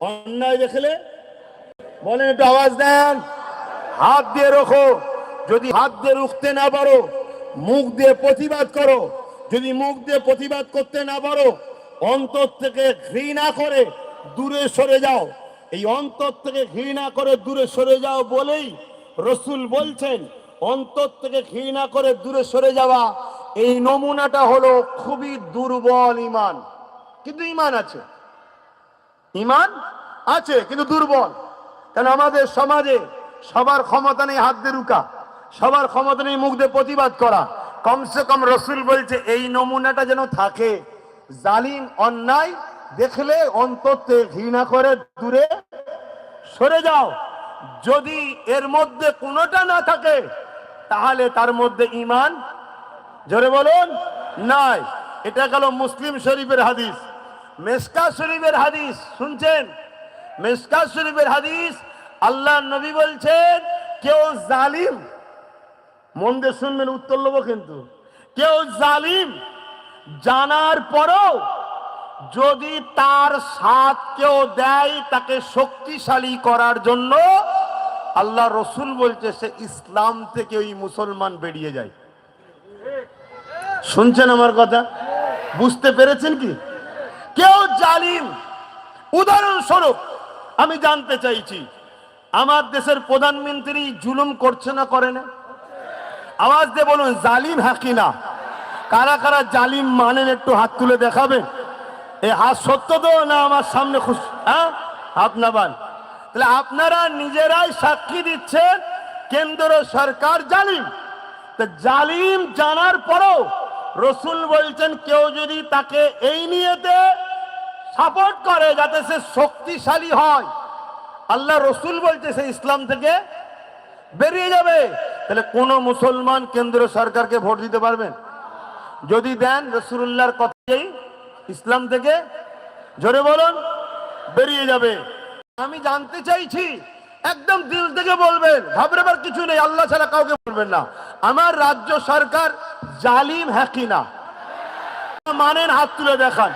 অন্যায় দেখলে বলেন একটু আওয়াজ দেন। হাত দিয়ে রোখো। যদি হাত দিয়ে রুখতে না পারো, মুখ দিয়ে প্রতিবাদ করো। যদি মুখ দিয়ে প্রতিবাদ করতে না পারো, অন্তর থেকে ঘৃণা করে দূরে সরে যাও। এই অন্তর থেকে ঘৃণা করে দূরে সরে যাও বলেই রসুল বলছেন, অন্তর থেকে ঘৃণা করে দূরে সরে যাওয়া। এই নমুনাটা হলো খুবই দুর্বল ইমান। কিন্তু ইমান আছে। ইমান আছে, কিন্তু দুর্বল। কারণ আমাদের সমাজে সবার ক্ষমতা নেই হাত দিয়ে রুকা সবার ক্ষমতা নেই মুখ দিয়ে প্রতিবাদ করা। কমসে কম রসুল বলছে, এই নমুনাটা যেন থাকে। জালিম অন্যায় দেখলে অন্তর থেকে ঘৃণা করে দূরে সরে যাও। যদি এর মধ্যে কোনোটা না থাকে, তাহলে তার মধ্যে ইমান। জোরে বলুন, নাই। এটা গেল মুসলিম শরীফের হাদিস। মেসকা শরীফের হাদিস, শুনছেন? মেসকা শরীফের হাদিস আল্লাহ নবী বলছেন, কেউ জালিম, মন দিয়ে শুনবেন, উত্তর নেব কিন্তু, কেউ জালিম জানার পরও যদি তার সাথ কেউ দেয় তাকে শক্তিশালী করার জন্য, আল্লাহ রসুল বলছে, সে ইসলাম থেকে ওই মুসলমান বেরিয়ে যায়। শুনছেন আমার কথা? বুঝতে পেরেছেন কি? কেউ জালিম। উদাহরণস্বরূপ, আমি জানতে চাইছি, আমার দেশের প্রধানমন্ত্রী জুলুম করছে না করে না? আওয়াজ দিয়ে বলুন, জালিম হাকি না? কারা কারা জালিম মানেন একটু হাত তুলে দেখাবেন? এ হাত সত্য তো না আমার সামনে খুশ হ্যাঁ? হাত তাহলে আপনারা নিজেরাই সাক্ষী দিচ্ছেন, কেন্দ্র সরকার জালিম। তা জালিম জানার পরও রসুল বলছেন, কেউ যদি তাকে এই নিয়েতে সাপোর্ট করে যাতে সে শক্তিশালী হয়। আল্লাহ রসুল বলছে সে ইসলাম থেকে বেরিয়ে যাবে। তাহলে কোন মুসলমান কেন্দ্র সরকারকে ভোট দিতে পারবেন যদি দেন রসুল্লাহর কথাই ইসলাম থেকে, জোরে বলুন, বেরিয়ে যাবে। আমি জানতে চাইছি, একদম দিল থেকে বলবেন, ঘাবড়াবার কিছু নেই, আল্লাহ ছাড়া কাউকে বলবেন না। আমার রাজ্য সরকার জালিম হ্যাঁ কি না? মানেন হাত তুলে দেখান।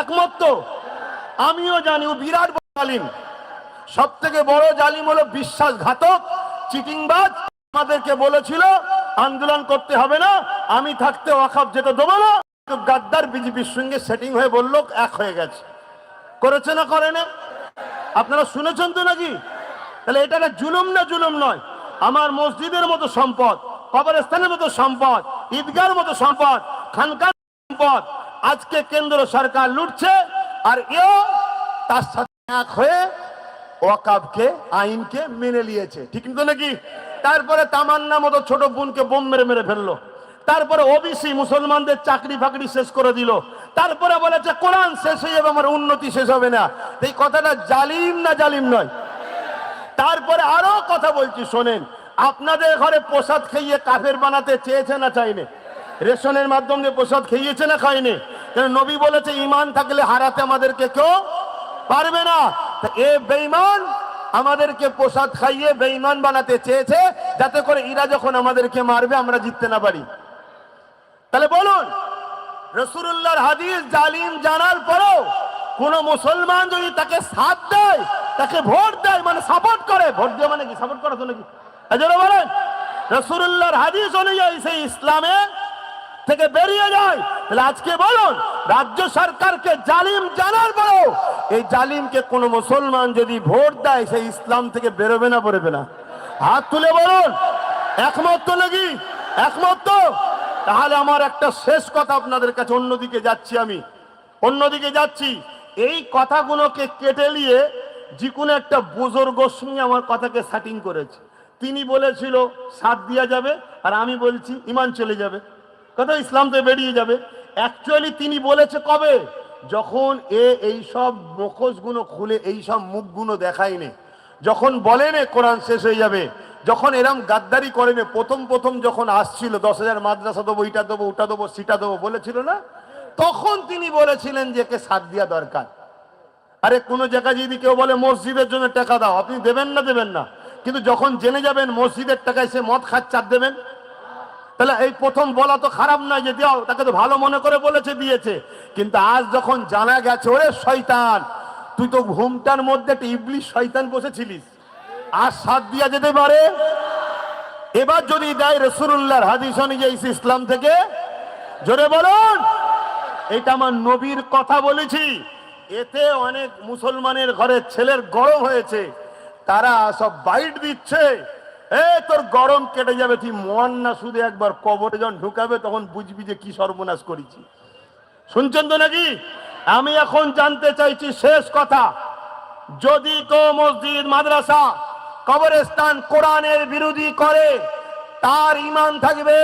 একমত। তো আমিও জানি ও বিরাট জালিম। সব থেকে বড় জালিম হলো বিশ্বাসঘাতক, চিটিংবাজ। আমাদেরকে বলেছিল, আন্দোলন করতে হবে না, আমি থাকতে ওয়াকাব যেতে দেবো না। গাদ্দার বিজেপির সঙ্গে সেটিং হয়ে বলল, এক হয়ে গেছে। করেছে না করে না? আপনারা শুনেছেন তো নাকি? তাহলে এটা একটা জুলুম না জুলুম নয়। আমার মসজিদের মতো সম্পদ, কবরস্থানের মতো সম্পদ, ঈদগার মতো সম্পদ, খানকার সম্পদ। আজকে কেন্দ্র সরকার লুটছে আর এও তার সাথে এক হয়ে ওয়াকাবকে, আইনকে মেনে নিয়েছে। ঠিক তো নাকি? তারপরে তামান্না মতো ছোট বোনকে বোম মেরে মেরে ফেলল। তারপরে ওবিসি মুসলমানদের চাকরি ফাকরি শেষ করে দিল। তারপরে বলেছে, কোরআন শেষ হয়ে যাবে, আমার উন্নতি শেষ হবে না। এই কথাটা জালিম না জালিম নয়। তারপরে আরও কথা বলছি, শোনেন। আপনাদের ঘরে প্রসাদ খাইয়ে কাফের বানাতে চেয়েছে না চাইনে রেশনের মাধ্যমে প্রসাদ খেয়েছে না খাইনি? কেন নবী বলেছে ইমান থাকলে হারাতে আমাদেরকে কেউ পারবে না। এ বেঈমান আমাদেরকে প্রসাদ খাইয়ে বেঈমান বানাতে চেয়েছে, যাতে করে ইরা যখন আমাদেরকে মারবে, আমরা জিততে না পারি। তাহলে বলুন রসুল্লাহর হাদিস জালিম জানার পরেও কোন মুসলমান যদি তাকে সাথ দেয়, তাকে ভোট দেয় মানে সাপোর্ট করে, ভোট দেওয়া মানে কি? সাপোর্ট করা তো নাকি? বলেন রসুল্লাহর হাদিস অনুযায়ী সেই ইসলামে থেকে বেরিয়ে যায়। তাহলে আজকে বলুন, রাজ্য সরকারকে জালিম জানার পরেও এই জালিমকে কোন মুসলমান যদি ভোট দেয় সেই ইসলাম থেকে বেরোবে না বেরোবে না। হাত তুলে বলুন, একমত তো নাকি? একমত তো? তাহলে আমার একটা শেষ কথা আপনাদের কাছে, অন্যদিকে যাচ্ছি আমি। অন্যদিকে যাচ্ছি। এই কথাগুলোকে কেটে নিয়ে যে কোনো একটা বুজুর্গর সঙ্গে আমার কথাকে সেটিং করেছে। তিনি বলেছিল, সাথ দেওয়া যাবে? আর আমি বলছি, ইমান চলে যাবে। কথা ইসলাম তো বেরিয়ে যাবে। অ্যাকচুয়ালি তিনি বলেছে কবে? যখন এ এই সব মুখোশগুলো খুলে, এই সব মুখগুলো দেখায়নি যখন বলেন কোরআন শেষ হয়ে যাবে। যখন এরম গাদ্দারি করেন প্রথম প্রথম যখন আসছিল, দশ হাজার মাদ্রাসা দেবো, ইটা দেবো, ওটা দেবো, সেটা দেবো, বলেছিল না? তখন তিনি বলেছিলেন যে একে সাথ দেওয়া দরকার। আরে কোনো জায়গায় যদি কেউ বলে মসজিদের জন্য টাকা দাও, আপনি দেবেন না দেবেন না। কিন্তু যখন জেনে যাবেন মসজিদের টাকায় সে মদ খাচ্ছে দেবেন? তাহলে এই প্রথম বলা তো খারাপ নয় যে দাও তাকে তো ভালো মনে করে বলেছে, দিয়েছে। কিন্তু আজ যখন জানা গেছে, ওরে শয়তান, তুই তো ঘুমটার মধ্যে একটা ইবলিশ শয়তান বসেছিলিস। আর সাত দিয়া যেতে পারে? এবার যদি দেয় রসুল্লাহর হাদিস অনুযায়ী ইসলাম থেকে, জোরে বলুন। এটা আমার নবীর কথা বলেছি। এতে অনেক মুসলমানের ঘরে ছেলের গরম হয়েছে। তারা সব বাইট দিচ্ছে। এ, তোর গরম কেটে যাবে তুই মন না শুধু একবার কবরে যখন ঢুকাবে, তখন বুঝবি যে কি সর্বনাশ করেছি। শুনছেন তো নাকি? আমি এখন জানতে চাইছি শেষ কথা। যদি কো মসজিদ, মাদ্রাসা, কবরস্থান কোরআনের বিরোধী করে, তার ইমান থাকবে?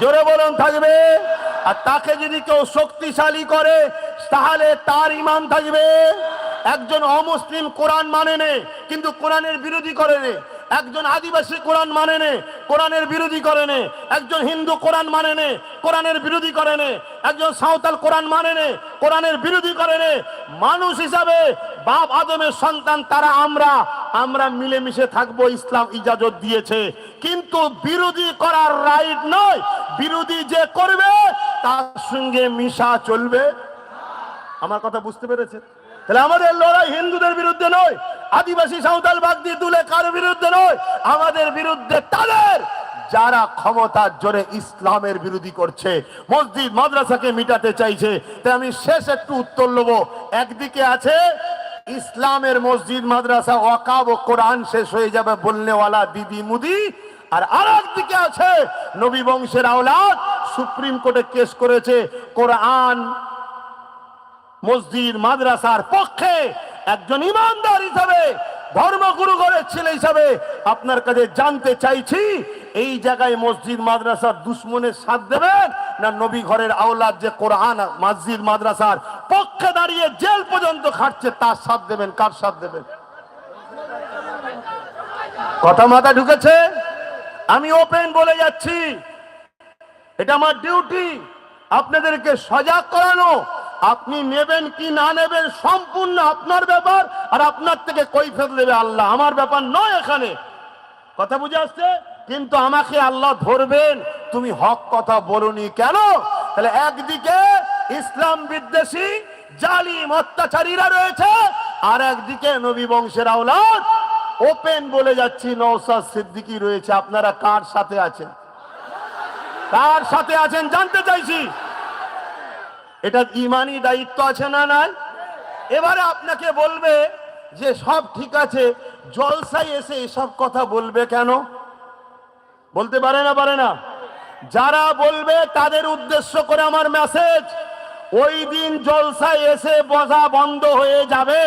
জোরে বলুন, থাকবে? আর তাকে যদি কেউ শক্তিশালী করে, তাহলে তার ইমান থাকবে? একজন অমুসলিম কোরআন মানে নে, কিন্তু কোরআনের বিরোধী করে নে। একজন আদিবাসী কোরআন মানে নে, কোরআনের বিরোধী করে নে, একজন হিন্দু কোরআন মানে নে, কোরআনের বিরোধী করে নে, একজন সাঁওতাল কোরআন মানে নে, কোরআনের বিরোধী করে নে। মানুষ হিসাবে বাপ আদমের সন্তান, তারা আমরা আমরা মিলেমিশে থাকব, ইসলাম ইজাজত দিয়েছে। কিন্তু বিরোধী করার রাইট নয়। বিরোধী যে করবে, তার সঙ্গে মিশা চলবে। আমার কথা বুঝতে পেরেছেন? তাহলে আমাদের লড়াই হিন্দুদের বিরুদ্ধে নয়, আদিবাসী সাঁওতাল বাগদি তুলে কার বিরুদ্ধে নয়, আমাদের বিরুদ্ধে তাদের, যারা ক্ষমতার জোরে ইসলামের বিরোধী করছে, মসজিদ মাদ্রাসাকে মিটাতে চাইছে, তাই আমি শেষ একটু উত্তর নেব। একদিকে আছে, ইসলামের মসজিদ মাদ্রাসা ওয়াকাব ও কোরআন শেষ হয়ে যাবে বলনেওয়ালা দিদি মুদি, আর আর দিকে আছে, নবী বংশের আওলাদ সুপ্রিম কোর্টে কেস করেছে, কোরআন মসজিদ, মাদ্রাসার পক্ষে একজন ইমানদার হিসাবে, ধর্মগুরু ঘরের ছেলে হিসাবে আপনার কাছে জানতে চাইছি, এই জায়গায় মসজিদ, মাদ্রাসার দুশ্মনের সাথ দেবেন না নবী ঘরের আওলাদ যে কোরআন, মসজিদ, মাদ্রাসার পক্ষে দাঁড়িয়ে জেল পর্যন্ত খাটছে, তার সাথ দেবেন, কার সাথ দেবেন? কথা মাথা ঢুকেছে? আমি ওপেন বলে যাচ্ছি। এটা আমার ডিউটি আপনাদেরকে সজাগ করানো। আপনি নেবেন কি না নেবেন সম্পূর্ণ আপনার ব্যাপার, আর আপনার থেকে কৈফিয়ত দেবে আল্লাহ। আমার ব্যাপার নয় এখানে। কথা বুঝে আসছে? কিন্তু আমাকে আল্লাহ ধরবেন। তুমি হক কথা বলনি কেন? তাহলে একদিকে ইসলাম বিদ্বেষী, জালিম, অত্যাচারীরা রয়েছে, আর একদিকে নবী বংশের আওলাদ। ওপেন বলে যাচ্ছি নৌসাদ সিদ্দিকী রয়েছে। আপনারা কার সাথে আছেন? কার সাথে আছেন জানতে চাইছি। এটা ইমানি দায়িত্ব আছে না নাই? এবারে আপনাকে বলবে যে সব ঠিক আছে, জলসায় এসে এসব কথা বলবে কেন? বলতে পারে না পারে না? যারা বলবে তাদের উদ্দেশ্য করে আমার মেসেজ ওই দিন জলসায় এসে বসা বন্ধ হয়ে যাবে।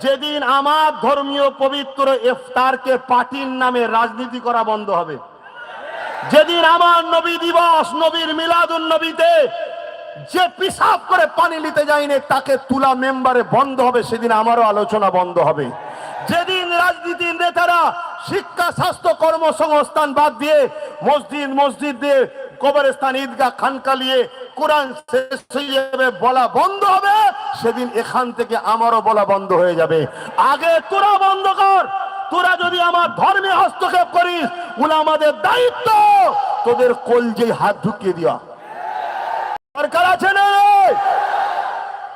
যেদিন আমার ধর্মীয় পবিত্র ইফতারকে পার্টির নামে রাজনীতি করা বন্ধ হবে। যেদিন আমার নবী দিবস, নবীর মিলাদুন নবীতে যে পিসাব করে পানি নিতে যায়নি, তাকে তুলা মেম্বারে বন্ধ হবে, সেদিন আমারও আলোচনা বন্ধ হবে। যেদিন রাজনীতির নেতারা শিক্ষা, স্বাস্থ্য, কর্মসংস্থান বাদ দিয়ে মসজিদ মসজিদ দিয়ে কবরস্থান, ঈদগাহ খানকালিয়ে কোরআন শেষ হয়ে বলা বন্ধ হবে, সেদিন এখান থেকে আমারও বলা বন্ধ হয়ে যাবে। আগে তোরা বন্ধ কর, তোরা যদি আমার ধর্মে হস্তক্ষেপ করিস ওগুলো আমাদের দায়িত্ব, তোদের কলজে হাত ঢুকিয়ে দেওয়া। সরকার আছে না?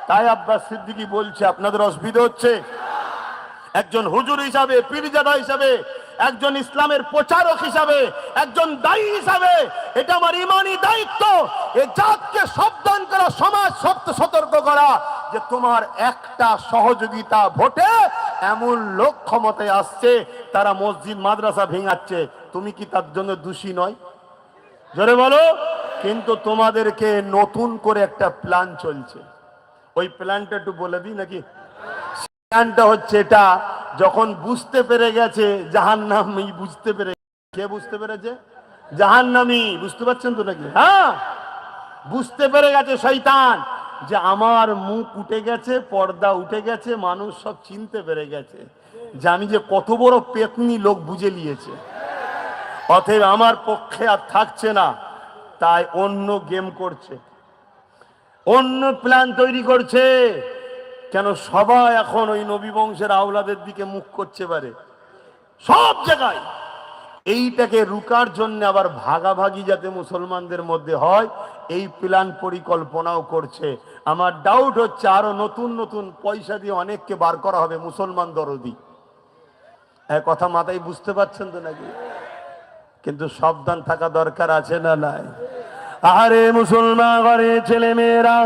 তাই আব্বাস সিদ্দিকি বলছে, আপনাদের অসুবিধা হচ্ছে। একজন হুজুর হিসাবে, পীরজাদা হিসাবে, একজন ইসলামের প্রচারক হিসাবে, একজন দায়ী হিসাবে, এটা আমার ইমানি দায়িত্ব। এ জাতকে সাবধান করা, সমাজ সত্য সতর্ক করা, যে তোমার একটা সহযোগিতা ভোটে এমন লোক ক্ষমতায় আসছে, তারা মসজিদ, মাদ্রাসা ভেঙাচ্ছে। তুমি কি তার জন্য দোষী নয়? জোরে বলো। কিন্তু তোমাদেরকে নতুন করে একটা প্ল্যান চলছে। ওই প্ল্যানটা একটু বলে দিই নাকি? প্ল্যানটা হচ্ছে এটা, যখন বুঝতে পেরে গেছে জাহান নামি বুঝতে পেরে কে বুঝতে পেরেছে? জাহান নামি বুঝতে পারছেন তো নাকি? হ্যাঁ? বুঝতে পেরে গেছে শৈতান যে আমার মুখ উঠে গেছে, পর্দা উঠে গেছে, মানুষ সব চিনতে পেরে গেছে, যে আমি যে কত বড় পেতনি লোক বুঝে নিয়েছে। অতএব আমার পক্ষে আর থাকছে না। তাই অন্য গেম করছে। অন্য প্ল্যান তৈরি করছে। কেন সবাই এখন ওই নবী বংশের আওলাদের দিকে মুখ করছে পারে সব জায়গায়। এইটাকে রুকার জন্য আবার ভাগাভাগি যাতে মুসলমানদের মধ্যে হয়, এই প্ল্যান পরিকল্পনাও করছে। আমার ডাউট হচ্ছে আরও নতুন নতুন পয়সা দিয়ে অনেককে বার করা হবে মুসলমান দরদি। কথা মাথায় বুঝতে পারছেন তো নাকি? কিন্তু সাবধান থাকা দরকার আছে না নাই? আরে মুসলমান, ঘরে ছেলে মেয়েরা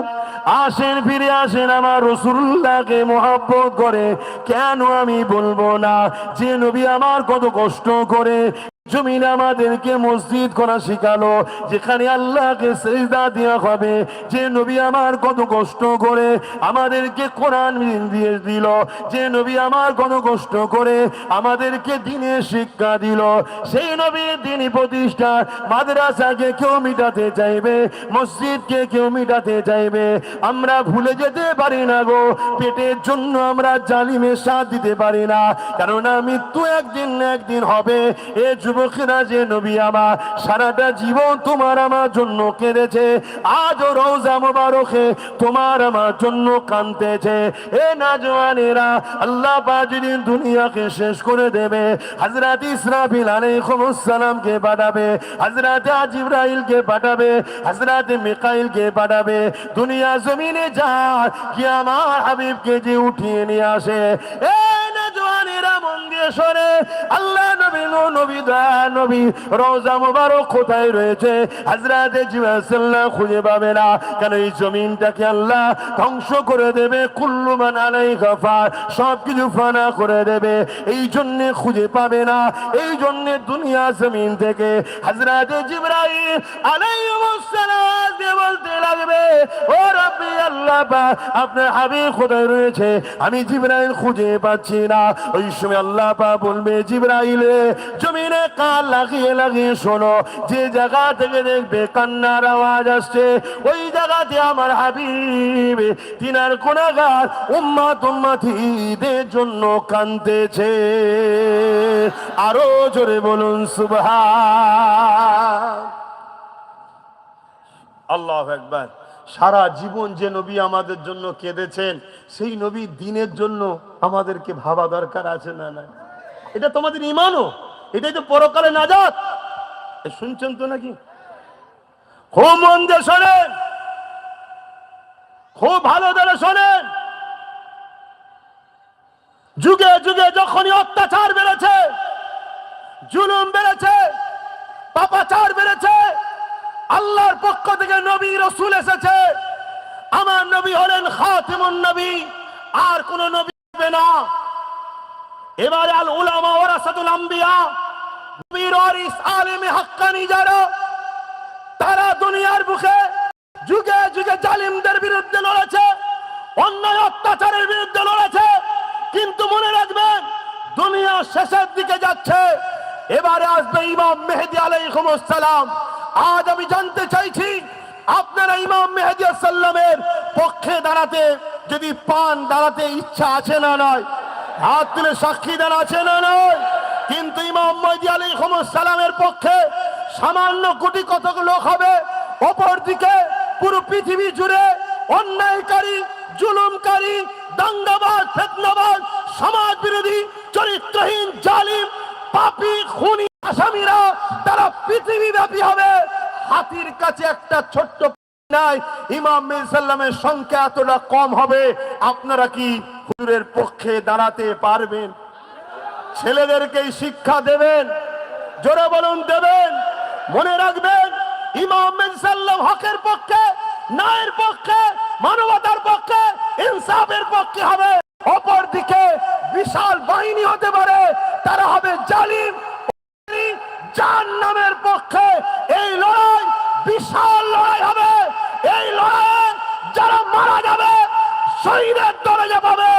আসেন, ফিরে আসেন আমার রসুল্লাহকে মহাব্বত করে। কেন আমি বলব না? যে নবী আমার কত কষ্ট করে জমিন আমাদেরকে মসজিদ করা শিখালো, যেখানে আল্লাহকে সেজদা দেওয়া হবে। যে নবী আমার কত কষ্ট করে আমাদেরকে কোরআন দিয়ে দিল, যে নবী আমার কত কষ্ট করে আমাদেরকে দিনের শিক্ষা দিল। সেই নবীর দিনই প্রতিষ্ঠা, মাদ্রাসাকে কেউ মিটাতে চাইবে, মসজিদকে কেউ মিটাতে চাইবে। আমরা ভুলে যেতে পারি না গো, পেটের জন্য আমরা জালিমের সাথ দিতে পারি না, কেননা মৃত্যু একদিন একদিন হবে। এ যুবকেরা যে নবী আমার? সারাটা জীবন তোমার আমার জন্য কেঁদেছে। আজও রোজা মোবারকে তোমার আমার জন্য কাঁদতেছে। এ না জওয়ানেরা আল্লাহ পাক যেদিন দুনিয়াকে শেষ করে দেবে, হযরত ইসরাফিল আলাইহিস সালামকে পাঠাবে, হযরত জিবরাইলকে পাঠাবে, হযরত মিকাইলকে পাঠাবে, দুনিয়া জমিনে যা কি আমার হাবিবকে যে উঠিয়ে নিয়ে আসে। এ না জওয়ানেরা মন দিয়ে শোনে, আল্লাহ নবী, দয়া নবী, রোজা মুবারক কোথায় রয়েছে? হযরত জিবরাইল খুঁজে পাবে না। কেন এই জমিনটাকে আল্লাহ ধ্বংস করে দেবে? কুল্লু মান আলাইহা সব কিছু ফানা করে দেবে। এই জন্য খুঁজে পাবে না। এই জন্য দুনিয়া জমিন থেকে হযরত জিবরাইল আলাইহিস সালাম দিয়ে বলতে লাগবে, ও রব্বি আল্লাহ আপনার হাবিব কোথায় রয়েছে? আমি জিবরাইল খুঁজে পাচ্ছি না। ওই সময় আল্লাহ পাক বলবে, জিবরাইল জমিনে কান লাগিয়ে লাগিয়ে শোনো, যে জায়গা থেকে দেখবে কান্নার আওয়াজ আসছে, ওই জায়গাতে আমার হাবিব, তিনার কোনাগার উম্মা তুম্মাথিদের জন্য কানতেছে আরও জোরে বলুন, সুবহান। আল্লাহ একবার সারা জীবন যে নবী আমাদের জন্য কেঁদেছেন, সেই নবী দিনের জন্য আমাদেরকে ভাবা দরকার আছে না না এটা তোমাদের ইমানও। এটাই তো পরকালে নাজাত। শুনছেন তো নাকি? খুব মন দিয়ে শোনেন। খুব ভালো ধরে শোনেন। যুগে যুগে যখনই অত্যাচার বেড়েছে, জুলুম বেড়েছে, পাপাচার বেড়েছে, আল্লাহর পক্ষ থেকে নবী, রসুল এসেছে। আমার নবী হলেন খাতিমুন নবী, আর কোন নবী হবে না। এবারে আল উলামা ওরাসাতুল আম্বিয়া নবীর ওয়ারিস আলেমে হাক্কানি যারা তারা দুনিয়ার বুকে যুগে যুগে জালিমদের বিরুদ্ধে লড়েছে, অন্যায় অত্যাচারের বিরুদ্ধে লড়েছে, কিন্তু মনে রাখবেন, দুনিয়া শেষের দিকে যাচ্ছে। এবারে আসবে ইমাম মেহেদি আলাইহিসসালাম আজ আমি জানতে চাইছি, আপনারা ইমাম মেহেদি সাল্লামের পক্ষে দাঁড়াতে যদি পান, দাঁড়াতে ইচ্ছা আছে না নয় হাত তুলে সাক্ষী দেন আছে না নয়? কিন্তু ইমাম মেহেদি আলাইহিসসালামের পক্ষে সামান্য কোটি কতক লোক হবে অপর দিকে পুরো পৃথিবী জুড়ে অন্যায়কারী, জুলুমকারী, দাঙ্গাবাজ, ফেতনাবাজ সমাজ বিরোধী চরিত্রহীন, জালিম, পাপী, খুনি, আসামিরা, তারা পৃথিবী ব্যাপী হবে। হাতির কাছে একটা ছোট্ট নাই, ইমাম সাল্লামের সংখ্যা এতটা কম হবে। আপনারা কি হুজুরের পক্ষে দাঁড়াতে পারবেন। ছেলেদেরকে শিক্ষা দেবেন, জোরে বলুন দেবেন, মনে রাখবেন, ইমাম হকের পক্ষে ন্যায়ের পক্ষে, মানবতার পক্ষে, ইনসাফের পক্ষে হবে। অপর দিকে বিশাল বাহিনী হতে পারে, তারা হবে জালিম যার নামের পক্ষে। এই লড়াই বিশাল লড়াই হবে। এই লড়াই যারা মারা যাবে, শহীদের দরজা পাবে।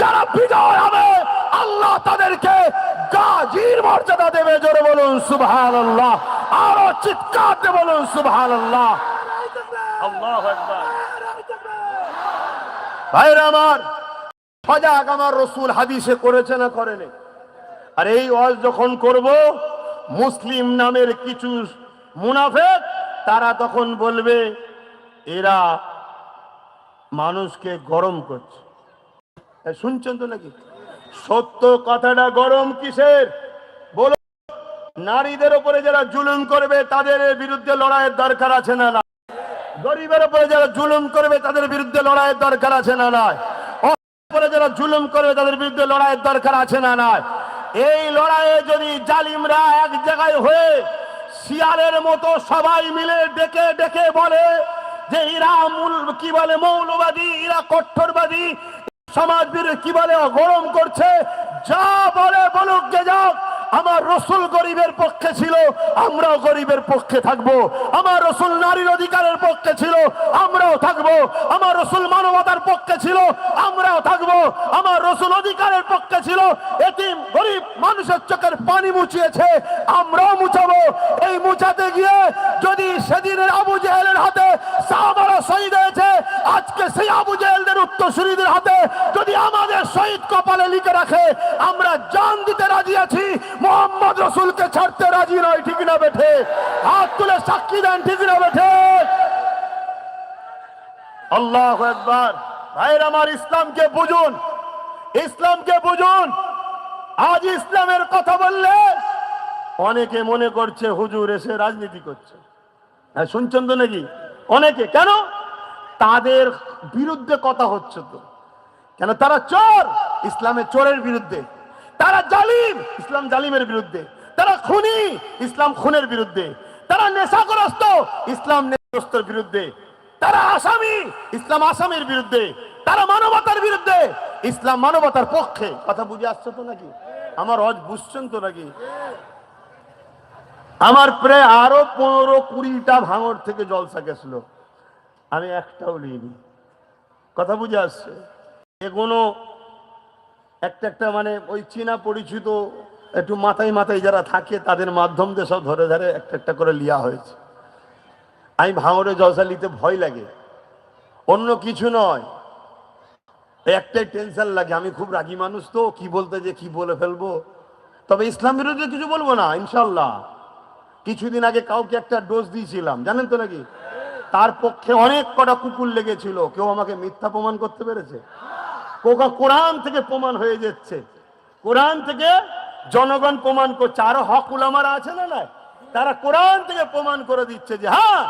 যারা বিজয় হবে আল্লাহ তাদেরকে গাজীর মর্যাদা দেবে। জোরে বলুন সুবহান আল্লাহ আরও চিৎকার দিয়ে বলুন সুবহান আল্লাহ আল্লাহ ভাইরা আমার সজাগ আমার রসুল হাদিসে করেছে না করেনি? আর এই ওয়াজ যখন করব মুসলিম নামের কিছু মুনাফেক তারা তখন বলবে এরা মানুষকে গরম করছে। শুনছেন তো নাকি? সত্য কথাটা গরম কিসের? বলো, নারীদের উপরে যারা জুলুম করবে, তাদের বিরুদ্ধে লড়াইয়ের দরকার আছে না না গরিবের উপরে যারা জুলুম করবে, তাদের বিরুদ্ধে লড়াইয়ের দরকার আছে না নয় উপরে যারা জুলুম করবে, তাদের বিরুদ্ধে লড়াইয়ের দরকার আছে না নয় এই লড়াইয়ে যদি জালিমরা এক জায়গায় হয়ে শিয়ালের মতো সবাই মিলে ডেকে ডেকে বলে যে এরা মূল কি বলে, মৌলবাদী এরা কট্টরবাদী সমাজ বিরোধী কি বলে? গরম করছে। যা বলে বলুক গে যাক, আমার রসুল গরিবের পক্ষে ছিল, আমরাও গরিবের পক্ষে থাকব। আমার রসুল নারীর অধিকারের পক্ষে ছিল, আমরাও থাকব। আমার রসুল মানবতার পক্ষে ছিল, আমরাও থাকব। আমার রসুল অধিকারের পক্ষে ছিল, এতিম, গরিব মানুষের চোখের পানি মুছিয়েছে, আমরাও মুছাবো। এই মুছাতে গিয়ে যদি সেদিনের আবু জেহেলের হাতে সাহাবারা শহীদ হয়েছে আজকে সেই আবু জেহেলদের উত্তরসূরিদের হাতে যদি আমাদের শহীদ কপালে লিখে রাখে, আমরা জান দিতে রাজি আছি, মোহাম্মদ রসুলকে ছাড়তে রাজি নয়, ঠিক না বেঠে? হাত তুলে সাক্ষী দেন, ঠিক না বেঠে? আল্লাহ একবার ভাইয়ের আমার ইসলামকে বুঝুন ইসলামকে বুঝুন। আজ ইসলামের কথা বললে অনেকে মনে করছে হুজুর এসে রাজনীতি করছে। হ্যাঁ শুনছেন তো নাকি? অনেকে। কেন? তাদের বিরুদ্ধে কথা হচ্ছে তো। কেন তারা চোর? ইসলামের চোরের বিরুদ্ধে। তারা জালিম, ইসলাম জালিমের বিরুদ্ধে। তারা খুনি, ইসলাম খুনের বিরুদ্ধে। তারা নেশাগ্রস্ত, ইসলাম নেশাগ্রস্তর বিরুদ্ধে। তারা আসামি, ইসলাম আসামির বিরুদ্ধে। তারা মানবতার বিরুদ্ধে। ইসলাম মানবতার পক্ষে। কথা বুঝে আসছে তো নাকি? আমার হজ বুঝছেন তো নাকি? আমার প্রায় আরও পনেরো কুড়িটা ভাঙর থেকে জলসা গেছিল। আমি একটাও নিইনি। কথা বুঝে আসছে? এগুলো একটা একটা মানে ওই চীনা পরিচিত একটু মাথায় মাথায় যারা থাকে, তাদের মাধ্যম দিয়ে সব ধরে ধরে একটা একটা করে লিয়া হয়েছে। আমি ভাঙরে জলসা নিতে ভয় লাগে। অন্য কিছু নয়। একটাই টেনশন লাগে। আমি খুব রাগী মানুষ তো, কি বলতে যে কি বলে ফেলব? তবে ইসলাম বিরোধী কিছু বলব না ইনশাল্লাহ কিছুদিন আগে কাউকে একটা ডোজ দিয়েছিলাম, জানেন তো নাকি? তার পক্ষে অনেক কটা কুকুর লেগেছিল। কেউ আমাকে মিথ্যা প্রমাণ করতে পেরেছে? কোকা কোরআন থেকে প্রমাণ হয়ে যাচ্ছে। কোরআন থেকে জনগণ প্রমাণ করছে। আরও হক উলামারা আছে না না তারা কোরআন থেকে প্রমাণ করে দিচ্ছে যে হ্যাঁ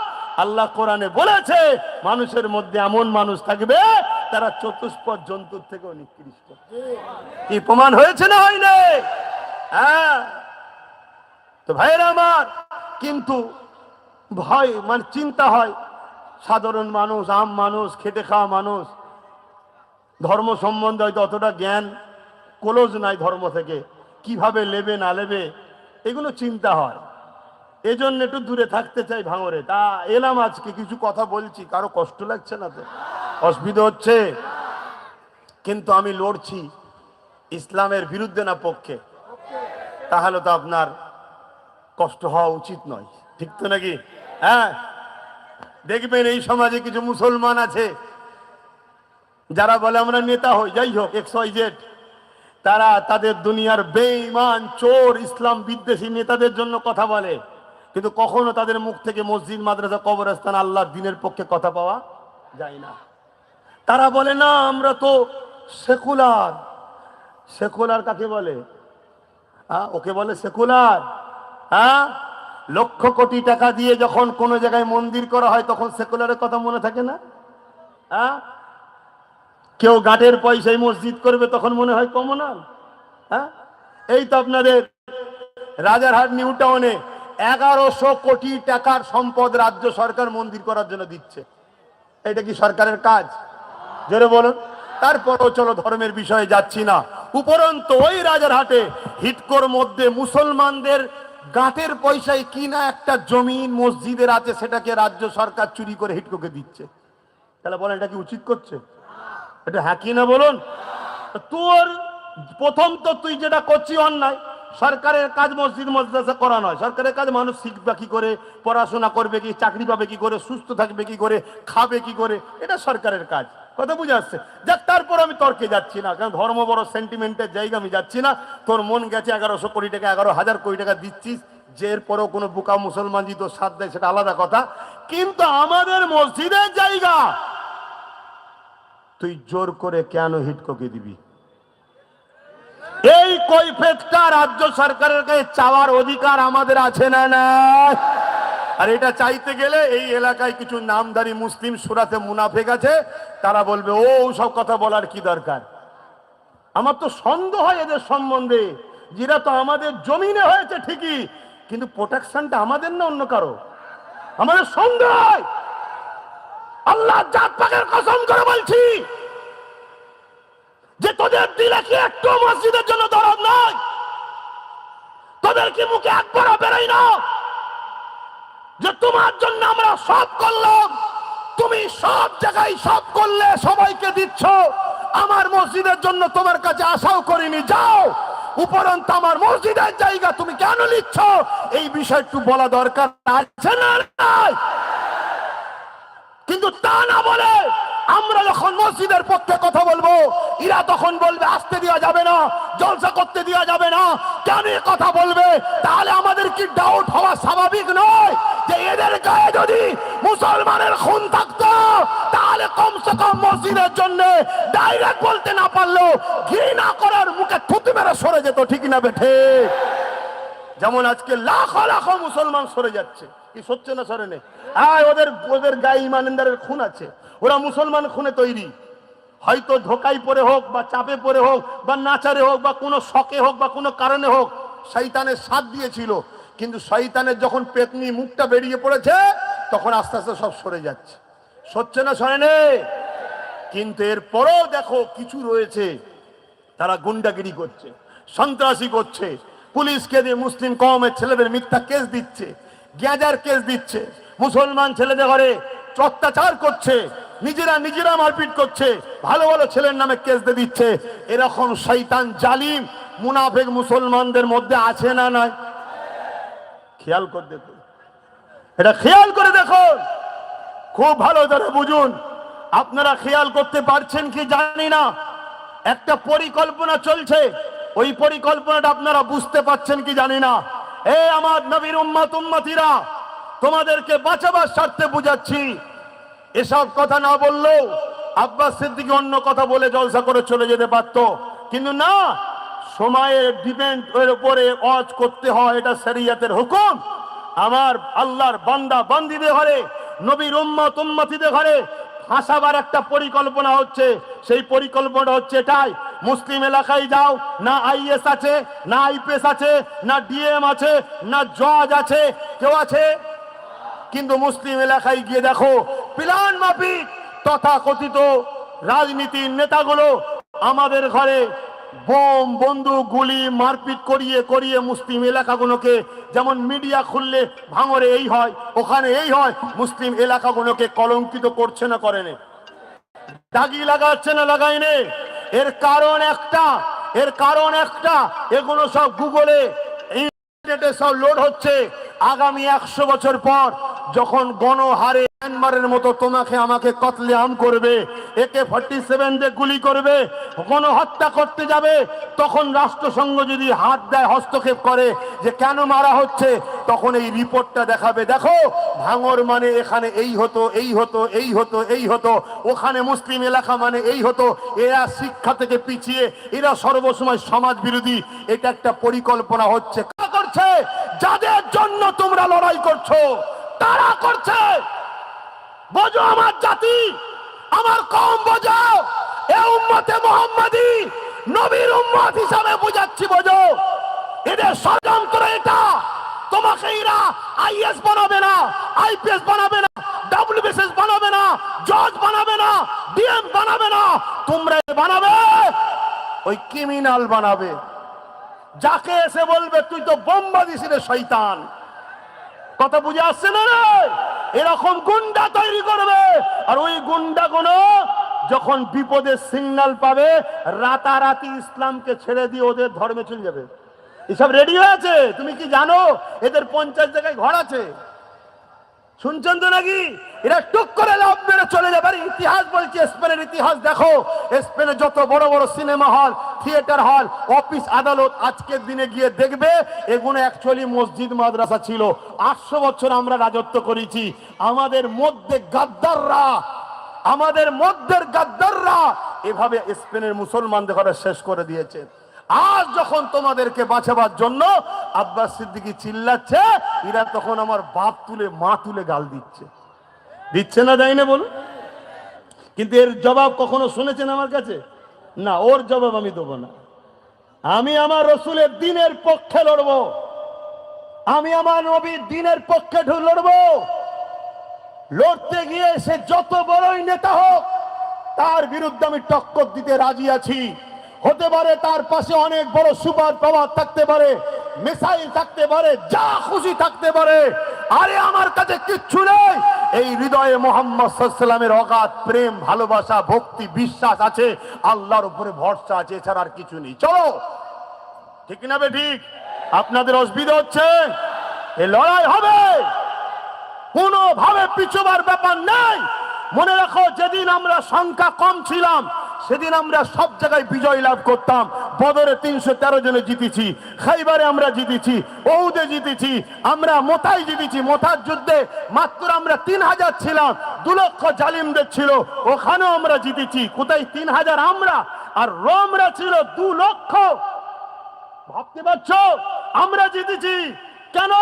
আল্লাহ কোরআনে বলেছে, মানুষের মধ্যে এমন মানুষ থাকবে, তারা চতুষ্পদ জন্তুর থেকেও নিকৃষ্ট। কি প্রমাণ হয়েছে না হয়নি হ্যাঁ। তো ভাইয়ের আমার, কিন্তু ভয় মানে চিন্তা হয়। সাধারণ মানুষ, আম মানুষ, খেটে খাওয়া মানুষ ধর্ম সম্বন্ধে হয়তো অতটা জ্ঞান ক্লোজ নাই ধর্ম থেকে। কীভাবে নেবে না লেবে, এগুলো চিন্তা হয়। এজন্য একটু দূরে থাকতে চাই ভাঙরে। তা এলাম আজকে, কিছু কথা বলছি, কারও কষ্ট লাগছে না তো? অসুবিধা হচ্ছে? কিন্তু আমি লড়ছি ইসলামের বিরুদ্ধে না পক্ষে। তাহলে তো আপনার কষ্ট হওয়া উচিত নয়। ঠিক তো নাকি? হ্যাঁ? দেখবেন এই সমাজে কিছু মুসলমান আছে যারা বলে আমরা নেতা হই, যাই হোক এক্স জেড তারা তাদের দুনিয়ার বেঈমান, চোর, ইসলাম বিদ্বেষী নেতাদের জন্য কথা বলে। কিন্তু কখনো তাদের মুখ থেকে মসজিদ, মাদ্রাসা, কবরস্থান, আল্লাহর দিনের পক্ষে কথা পাওয়া যায় না। তারা বলে, না, আমরা তো সেকুলার। সেকুলার কাকে বলে? হ্যাঁ ওকে বলে সেকুলার। হ্যাঁ লক্ষ কোটি টাকা দিয়ে যখন কোনো জায়গায় মন্দির করা হয়, তখন সেকুলারের কথা মনে থাকে না? হ্যাঁ কেউ গাঁটের পয়সায় মসজিদ করবে তখন মনে হয় কমনাল হ্যাঁ? এই তো আপনাদের রাজারহাট নিউ টাউনে এগারোশো কোটি টাকার সম্পদ রাজ্য সরকার মন্দির করার জন্য দিচ্ছে। এটা কি সরকারের কাজ? জোরে বলুন। তারপরও চলো ধর্মের বিষয়ে যাচ্ছি না। উপরন্ত ওই রাজারহাটে হিটকোর মধ্যে মুসলমানদের গাঁটের পয়সায় কিনা একটা জমিন মসজিদের আছে, সেটাকে রাজ্য সরকার চুরি করে হিটকোকে দিচ্ছে। তাহলে বলেন এটা কি উচিত করছে? এটা হ্যাঁ কি না বলুন? তোর প্রথম তো তুই যেটা করছি অন্যায়, সরকারের কাজ মসজিদ মসজিদে করা নয়। সরকারের কাজ মানুষ শিখবে কি করে, পড়াশোনা করবে কি, চাকরি পাবে কি করে, সুস্থ থাকবে কি করে, খাবে কি করে, এটা সরকারের কাজ। কথা বুঝে আসছে? যাক, তারপর আমি তর্কে যাচ্ছি না, কারণ ধর্ম বড় সেন্টিমেন্টের জায়গা, আমি যাচ্ছি না। তোর মন গেছে এগারোশো কোটি টাকা, এগারো হাজার কোটি টাকা দিচ্ছিস, যে এরপরেও কোনো বুকা মুসলমান যদি তোর সাথ দেয়, সেটা আলাদা কথা। কিন্তু আমাদের মসজিদের জায়গা তুই জোর করে কেন হিটকোকে দিবি? এই কৈফেতটা রাজ্য সরকারের কাছে চাওয়ার অধিকার আমাদের আছে না না আর এটা চাইতে গেলে এই এলাকায় কিছু নামধারী মুসলিম সুরাতে মুনাফেক আছে, তারা বলবে, ও, সব কথা বলার কি দরকার? আমার তো সন্দেহ হয় এদের সম্বন্ধে, যেটা তো আমাদের জমিনে হয়েছে ঠিকই, কিন্তু প্রোটেকশনটা আমাদের না অন্য কারও? আমাদের সন্দেহ হয়! আল্লাহ জাত পাকের কসম করে বলছি যে তোদের দিলে কি একটু মসজিদের জন্য দরদ নয় তোদের কি মুখে একবারও বেরোই না? যে তোমার জন্য আমরা সব করলাম, তুমি সব জায়গায় সব করলে সবাইকে দিচ্ছ, আমার মসজিদের জন্য তোমার কাছে আশাও করিনি, যাও। উপরন্ত আমার মসজিদের জায়গা তুমি কেন নিচ্ছ? এই বিষয় একটু বলা দরকার আছে না? কিন্তু তা না বলে আমরা যখন মসজিদের পক্ষে কথা বলব ইরা তখন বলবে, আসতে দেওয়া যাবে না, জলসা করতে দেওয়া যাবে না। কেন কথা বলবে? তাহলে আমাদের কি ডাউট হওয়া স্বাভাবিক নয় যে এদের গায়ে যদি মুসলমানের খুন থাকতো, তাহলে কমসে কম মসজিদের জন্য ডাইরেক্ট বলতে না পারলেও ঘৃণা করার মুখে থুতু মেরে সরে যেত, ঠিক না বেঠে? যেমন আজকে লাখ লাখ মুসলমান সরে যাচ্ছে। কি সচ্ছে না সরে নেই? আর ওদের ওদের গায়ে ইমানদারের খুন আছে। ওরা মুসলমান খুনে তৈরি। হয়তো ধোকাই পরে হোক, বা চাপে পরে হোক, বা নাচারে হোক, বা কোনো শখে হোক, বা কোনো কারণে হোক শৈতানের সাথ দিয়েছিল। কিন্তু শৈতানের যখন পেতনি মুখটা বেরিয়ে পড়েছে, তখন আস্তে আস্তে সব সরে যাচ্ছে। সরছে না, সরে নেই কিন্তু এরপরেও দেখো কিছু রয়েছে। তারা গুন্ডাগিরি করছে, সন্ত্রাসী করছে। পুলিশকে দিয়ে মুসলিম কমের ছেলেদের মিথ্যা কেস দিচ্ছে, গ্যাজার কেস দিচ্ছে। মুসলমান ছেলেদের ঘরে অত্যাচার করছে, নিজেরা নিজেরা মারপিট করছে, ভালো ভালো ছেলের নামে কেস দিয়ে দিচ্ছে। এরকম শৈতান জালিম, মুনাফেক মুসলমানদের মধ্যে আছে না নয় খেয়াল করে দেখুন। এটা খেয়াল করে দেখুন। খুব ভালো ধরে বুঝুন। আপনারা খেয়াল করতে পারছেন কি জানি না? একটা পরিকল্পনা চলছে। ওই পরিকল্পনাটা আপনারা বুঝতে পারছেন কি জানি না? এ আমার নবীর উম্মত, উম্মতিরা তোমাদেরকে বাঁচাবার স্বার্থে বুঝাচ্ছি। এসব কথা না বললেও আব্বাস সিদ্দিকি অন্য কথা বলে জলসা করে চলে যেতে পারতো। কিন্তু না, সময়ের ডিপেন্ড এর উপরে অজ করতে হয়, এটা শরিয়াতের হুকুম। আমার আল্লাহর বান্দা বান্দিদের ঘরে, নবীর উম্মত উম্মতিদের ঘরে ফাঁসাবার একটা পরিকল্পনা হচ্ছে। সেই পরিকল্পনা হচ্ছে এটাই। মুসলিম এলাকায় যাও, না আইএস আছে, না আইপিএস আছে, না ডিএম আছে, না জজ আছে, কেউ আছে? কিন্তু মুসলিম এলাকায় গিয়ে দেখো, প্লান মাফিক, তথাকথিত রাজনীতির নেতাগুলো আমাদের ঘরে বোম, বন্দুক, গুলি, মারপিট করিয়ে করিয়ে মুসলিম এলাকাগুলোকে, যেমন মিডিয়া খুললে ভাঙরে এই হয়, ওখানে এই হয়, মুসলিম এলাকাগুলোকে কলঙ্কিত করছে না করেনে দাগি লাগাচ্ছে না লাগাইনে এর কারণ একটা, এর কারণ একটা, এগুলো সব গুগলে ইন্টারনেটে সব লোড হচ্ছে। আগামী একশো বছর পর যখন গণহারে মিয়ানমারের মতো তোমাকে আমাকে কতলে আম করবে একে ফর্টি সেভেন গুলি করবে, গণহত্যা করতে যাবে, তখন রাষ্ট্রসংঘ যদি হাত দেয়, হস্তক্ষেপ করে যে কেন মারা হচ্ছে, তখন এই রিপোর্টটা দেখাবে। দেখো, ভাঙর মানে এখানে এই হতো এই হতো এই হতো এই হতো, ওখানে মুসলিম এলাকা মানে এই হতো। এরা শিক্ষা থেকে পিছিয়ে, এরা সর্বসময় সমাজ বিরোধী এটা একটা পরিকল্পনা হচ্ছে। করছে, যাদের জন্য তোমরা লড়াই করছ, তারা করছে। বোঝো আমার জাতি, আমার কম বোঝাও এ উম্মতে মোহাম্মদী নবীর উম্মত হিসাবে বুঝাচ্ছি, বোঝো। এদের ষড়যন্ত্র এটা। তোমাকে এরা আইএস বানাবে না, আইপিএস বানাবে না বানাবে না, জজ বানাবে না, ডিএম বানাবে না। তোমরা বানাবে, ওই ক্রিমিনাল বানাবে। যাকে এসে বলবে, তুই তো বোম্বা দিস রে শৈতান কথা বুঝে আসছে না রে? এরকম গুন্ডা তৈরি করবে। আর ওই গুন্ডা গুলো যখন বিপদের সিগনাল পাবে, রাতারাতি ইসলামকে ছেড়ে দিয়ে ওদের ধর্মে চলে যাবে। এসব রেডি হয়েছে? তুমি কি জানো? এদের পঞ্চাশ জায়গায় ঘর আছে। শুনছেন তো নাকি? এরা টুক করে লাভ মেরে চলে যাবে। ইতিহাস বলছে, স্পেনের ইতিহাস দেখো। স্পেনে যত বড় বড় সিনেমা হল, থিয়েটার হল, অফিস আদালত আজকের দিনে গিয়ে দেখবে, এগুলো অ্যাকচুয়ালি মসজিদ, মাদ্রাসা ছিল। আটশো বছর আমরা রাজত্ব করেছি। আমাদের মধ্যে গাদ্দাররা, আমাদের মধ্যের গাদ্দাররা এভাবে স্পেনের মুসলমানদের শেষ করে দিয়েছে। আজ যখন তোমাদেরকে বাঁচাবার জন্য আব্বাস সিদ্দিকি চিল্লাচ্ছে, এরা তখন আমার বাপ তুলে, মা তুলে গাল দিচ্ছে। দিচ্ছে না যাই না বলুন? কিন্তু এর জবাব কখনো শুনেছেন আমার কাছে? না, ওর জবাব আমি দেবো না। আমি আমার রসুলের দিনের পক্ষে লড়বো। আমি আমার নবীর দিনের পক্ষে লড়বো। লড়তে গিয়ে সে যত বড়ই নেতা হোক, তার বিরুদ্ধে আমি টক্কর দিতে রাজি আছি। হতে পারে তার পাশে অনেক বড় সুপার পাওয়ার থাকতে পারে, মিসাইল থাকতে পারে, যা খুশি থাকতে পারে। আরে আমার কাছে কিচ্ছু নেই। এই হৃদয়ে মোহাম্মদ সাল্লামের অগাধ প্রেম, ভালোবাসা, ভক্তি, বিশ্বাস আছে। আল্লাহর উপরে ভরসা আছে, এছাড়া আর কিছু নেই। চলো। ঠিক না ঠিক? আপনাদের অসুবিধা হচ্ছে? এ লড়াই হবে। কোনোভাবে পিছুবার ব্যাপার নাই। মনে রাখো, যেদিন আমরা সংখ্যা কম ছিলাম সেদিন আমরা সব জায়গায় বিজয় লাভ করতাম। বদরে তিনশো তেরো জনে জিতেছি, খাইবারে আমরা জিতেছি ঔদে জিতেছি, আমরা মোতাই জিতেছি মোথার যুদ্ধে মাত্র আমরা তিন হাজার ছিলাম, দু লক্ষ জালিমদের ছিল, ওখানেও আমরা জিতেছি, কোথায় তিন হাজার আমরা? আর রোমরা ছিল দু লক্ষ। ভাবতে পারছ? আমরা জিতেছি। কেন?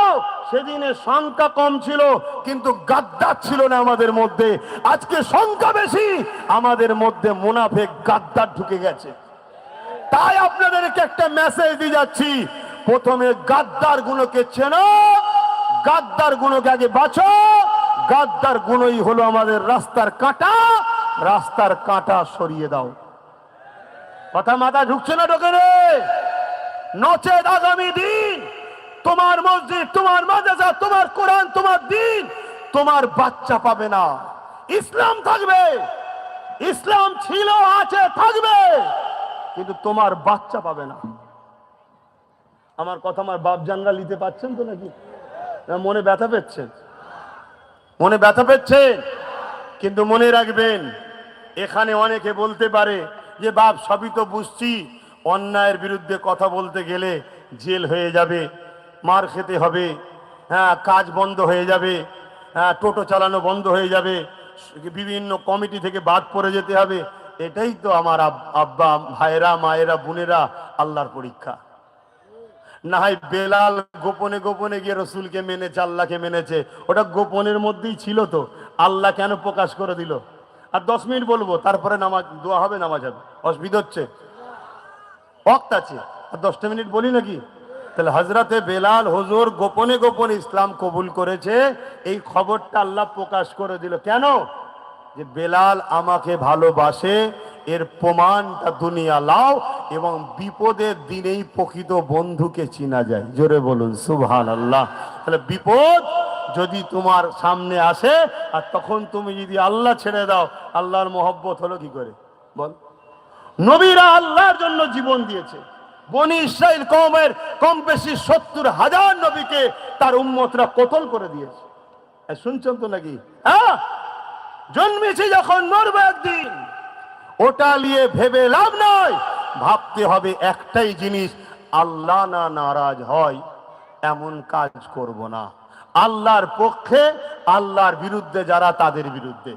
সেদিনে সংখ্যা কম ছিল, কিন্তু গাদ্দার ছিল না আমাদের মধ্যে। আজকে সংখ্যা বেশি, আমাদের মধ্যে মুনাফেক গাদ্দার ঢুকে গেছে। তাই আপনাদেরকে একটা মেসেজ দিয়ে যাচ্ছি। প্রথমে গাদ্দার গুলোকে চেনো গাদ্দার গুলোকে আগে বাঁচো। গাদ্দার গুলোই হলো আমাদের রাস্তার কাঁটা। রাস্তার কাঁটা সরিয়ে দাও। কথা মাথা ঢুকছে না ঢোকে রে নচেত আগামী দিন তোমার মসজিদ, তোমার মাদ্রাসা, তোমার কোরআন, তোমার দিন, তোমার বাচ্চা পাবে না। ইসলাম থাকবে। ইসলাম ছিল, আছে, থাকবে। কিন্তু তোমার বাচ্চা পাবে না। আমার কথা আমার বাপ জানরা নিতে পাচ্ছেন তো নাকি? মনে ব্যথা পেচ্ছেন মনে ব্যথা পেচ্ছেন কিন্তু মনে রাখবেন, এখানে অনেকে বলতে পারে যে, বাপ, সবই তো বুঝছি। অন্যায়ের বিরুদ্ধে কথা বলতে গেলে জেল হয়ে যাবে। মার খেতে হবে। হ্যাঁ কাজ বন্ধ হয়ে যাবে। হ্যাঁ টোটো চালানো বন্ধ হয়ে যাবে। বিভিন্ন কমিটি থেকে বাদ পড়ে যেতে হবে। এটাই তো আমার আব- আব্বা ভাইরা মায়েরা, বোনেরা আল্লাহর পরীক্ষা। না হয় বেলাল গোপনে গোপনে গিয়ে রসুলকে মেনেছে, আল্লাহকে মেনেছে। ওটা গোপনের মধ্যেই ছিল তো। আল্লাহ কেন প্রকাশ করে দিল? আর দশ মিনিট বলব, তারপরে নামাজ, দোয়া হবে, নামাজ হবে। অসুবিধা হচ্ছে। ওয়াক্ত আছে। আর দশটা মিনিট বলি নাকি? তাহলে হজরতে বেলাল হুজুর গোপনে গোপনে ইসলাম কবুল করেছে, এই খবরটা আল্লাহ প্রকাশ করে দিল। কেন? যে বেলাল আমাকে ভালোবাসে, এর প্রমাণটা দুনিয়া লাও এবং বিপদের দিনেই প্রকৃত বন্ধুকে চিনা যায়। জোরে বলুন সুবহান আল্লাহ তাহলে বিপদ যদি তোমার সামনে আসে, আর তখন তুমি যদি আল্লাহ ছেড়ে দাও, আল্লাহর মহব্বত হলো কি করে? বল। নবীরা আল্লাহর জন্য জীবন দিয়েছে। বনি ইসরায়েল কমের কম বেশি সত্তর হাজার নবীকে তার উম্মতরা কতল করে দিয়েছে। শুনছেন তো নাকি? হ্যাঁ? জন্মেছে যখন মরবে একদিন। ওটা নিয়ে ভেবে লাভ নয় ভাবতে হবে একটাই জিনিস, আল্লাহ না নারাজ হয়, এমন কাজ করব না। আল্লাহর পক্ষে, আল্লাহর বিরুদ্ধে যারা তাদের বিরুদ্ধে।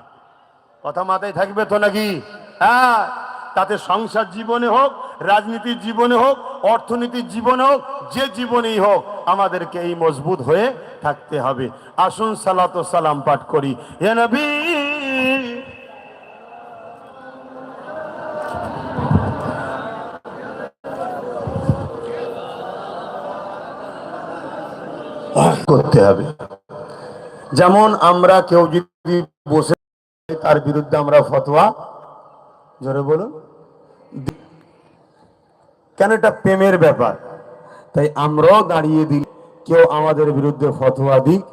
কথা মাথায় থাকবে তো নাকি? হ্যাঁ তাতে সংসার জীবনে হোক রাজনীতির জীবনে হোক, অর্থনীতির জীবনে হোক, যে জীবনেই হোক, আমাদেরকে এই মজবুত হয়ে থাকতে হবে। আসুন সালাত সালাম পাঠ করি। নবী! করতে হবে। যেমন আমরা কেউ যদি বসে, তার বিরুদ্ধে আমরা ফতোয়া, জোরে বলুন। কেন এটা প্রেমের ব্যাপার? তাই আমরাও দাঁড়িয়ে দিই কেউ আমাদের বিরুদ্ধে ফতোয়া দিক।